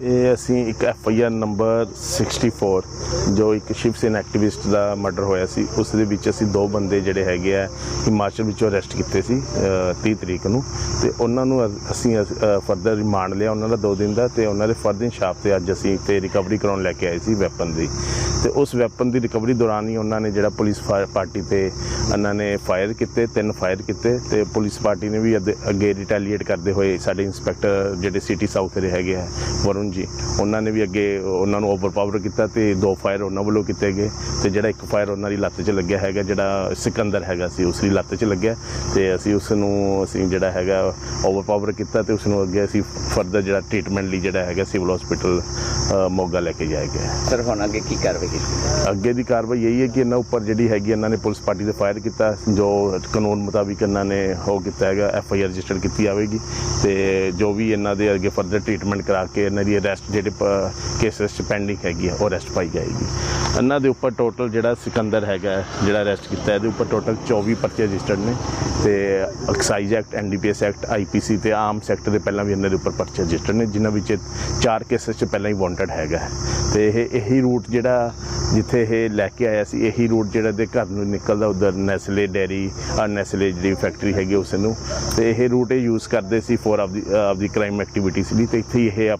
ਇਹ ਅਸੀਂ ਇੱਕ ਐਫ ਆਈ ਆਰ ਨੰਬਰ 64 ਜੋ ਇੱਕ ਸ਼ਿਵ ਸੈਨਾ ਐਕਟਿਵਿਸਟ ਦਾ ਮਰਡਰ ਹੋਇਆ ਸੀ ਉਸ ਦੇ ਵਿੱਚ ਅਸੀਂ ਦੋ ਬੰਦੇ ਜਿਹੜੇ ਹੈਗੇ ਆ ਹਿਮਾਚਲ ਵਿੱਚੋਂ ਅਰੈਸਟ ਕੀਤੇ ਸੀ ਅ, 30 ਤਰੀਕ ਨੂੰ। ਤੇ ਉਹਨਾਂ ਨੂੰ ਅ- ਅਸੀਂ ਫਰਦਰ ਰਿਮਾਂਡ ਲਿਆ ਉਹਨਾਂ ਦਾ 2 ਦਿਨ ਦਾ ਤੇ ਉਹਨਾਂ ਦੇ ਫਰਦਰ ਇਨਸਾਫ਼ ਤੇ ਅੱਜ ਅਸੀਂ ਤੇ ਰਿਕਵਰੀ ਕਰਾਉਣ ਲੈ ਕੇ ਆਏ ਸੀ ਵੈਪਨ ਦੀ। ਤੇ ਉਸ ਵੈਪਨ ਦੀ ਰਿਕਵਰੀ ਦੌਰਾਨ ਹੀ ਉਹਨਾਂ ਨੇ ਜਿਹੜਾ ਪੁਲਿਸ ਫਾ- ਪਾਰਟੀ ਤੇ ਉਹਨਾਂ ਨੇ ਫਾਇਰ ਕੀਤੇ, ਤਿੰਨ ਫਾਇਰ ਕੀਤੇ ਤੇ ਪੁਲਿਸ ਪਾਰਟੀ ਨੇ ਵੀ ਅੱਗੇ- ਅੱਗੇ ਰਿਟੈਲੀਏਟ ਕਰਦੇ ਹੋਏ ਸਾਡੇ ਇੰਸਪੈਕਟਰ ਜਿਹੜੇ ਸਿਟੀ ਸਾਊਥ ਦੇ ਹੈਗੇ ਆ, ਵਰੁਣ ਜੀ, ਉਹਨਾਂ ਨੇ ਵੀ ਅੱਗੇ ਉਹਨਾਂ ਨੂੰ ਓਵਰਪਾਵਰ ਕੀਤਾ ਤੇ ਦੋ ਫਾਇਰ ਉਹਨਾਂ ਵੱਲੋਂ ਕੀਤੇ ਗਏ ਤੇ ਜਿਹੜਾ ਇੱਕ ਫਾਇਰ ਉਹਨਾਂ ਦੀ ਲੱਤ 'ਚ ਲੱਗਿਆ ਹੈਗਾ, ਜਿਹੜਾ ਸਿਕੰਦਰ ਹੈਗਾ ਸੀ, ਉਸ ਦੀ ਲੱਤ 'ਚ ਲੱਗਿਆ ਤੇ ਅਸੀਂ ਉਸ ਨੂੰ ਅਸੀਂ ਜਿਹੜਾ ਹੈਗਾ ਓਵਰਪਾਵਰ ਕੀਤਾ ਤੇ ਉਸ ਨੂੰ ਅੱਗੇ ਅਸੀਂ ਫਰਦਰ ਜਿਹੜਾ ਟ੍ਰੀਟਮੈਂਟ ਲਈ ਜਿਹੜਾ ਹੈਗਾ ਸਿਵਲ ਹਸਪੀਟਲ ਮੋਗਾ ਲੈ ਕੇ ਜਾਇਆ ਗਿਆ। ਸਰ ਹੁਣ ਅੱਗੇ ਕੀ ਕਾਰਵਾਈ ਕੀਤੀ ਅੱਗੇ ਦੀ ਕਾਰਵਾਈ ਇਹੀ ਹੈ ਕਿ ਇਹਨਾਂ ਉੱਪਰ ਜਿਹੜੀ ਹੈਗੀ ਇਹਨਾਂ ਨੇ ਪੁਲਿਸ ਪਾਰਟੀ ਤੇ ਫਾਇਰ ਕੀਤਾ, ਜੋ ਕਾਨੂੰਨ ਮੁਤਾਬਿਕ ਇਹਨਾਂ ਨੇ ਉਹ ਕੀਤਾ ਹੈਗਾ ਐਫ ਆਈ ਆਰ ਰਜਿਸਟਰ ਕੀਤੀ ਜਾਵੇਗੀ ਤੇ ਜੋ ਵੀ ਇਹਨਾਂ ਦੇ ਅੱਗੇ ਫਰਦਰ ਟ੍ਰੀਟਮੈਂਟ ਕਰਾ ਕੇ ਇਹਨਾਂ ਦੀ ਅਰੈਸਟ ਜਿਹੜੇ ਕੇਸਸ ਚ ਪੈਂਡਿੰਗ ਹੈਗੀ ਆ, ਉਹ ਅਰੈਸਟ ਪਾਈ ਜਾਏਗੀ। ਇਹਨਾਂ ਦੇ ਉੱਪਰ ਟੋਟਲ ਜਿਹੜਾ ਸਿਕੰਦਰ ਹੈਗਾ, ਜਿਹੜਾ ਅਰੈਸਟ ਕੀਤਾ, ਇਹਦੇ ਉੱਪਰ ਟੋਟਲ 24 ਪਰਚੇ ਰਜਿਸਟਰਡ ਨੇ ਤੇ excise act NDPS act IPC ਤੇ ਆਮ ਸੈਕਟ ਦੇ ਪਹਿਲਾਂ ਵੀ ਇਹਨਾਂ ਦੇ ਉੱਪਰ ਪਰਚੇ ਰਜਿਸਟਰਡ ਨੇ, ਜਿਨ੍ਹਾਂ ਵਿੱਚ ਚਾਰ ਕੇਸਸ ਚ ਪਹਿਲਾਂ ਹੀ ਵਾਂਟਡ ਹੈਗਾ। ਤੇ ਇਹ ਇਹੀ ਰੂਟ ਜਿਹੜਾ ਜਿੱਥੇ ਇਹ ਲੈ ਕੇ ਆਇਆ ਸੀ, ਇਹੀ ਰੂਟ ਜਿਹੜਾ ਦੇ ਘਰ ਨੂੰ ਨਿਕਲਦਾ ਉਧਰ ਨੈਸਲੇ ਡੈਰੀ ਆ ਨੈਸਲੇ ਜਿਹੜੀ ਫੈਕਟਰੀ ਹੈਗੀ ਉਸ ਨੂੰ। ਤੇ ਇਹ ਰੂਟ ਇਹ ਯੂਜ਼ ਕਰਦੇ ਸੀ for of the of the crime activities ਵੀ ਤੇ ਇੱਥੇ ਹੀ ਇਹ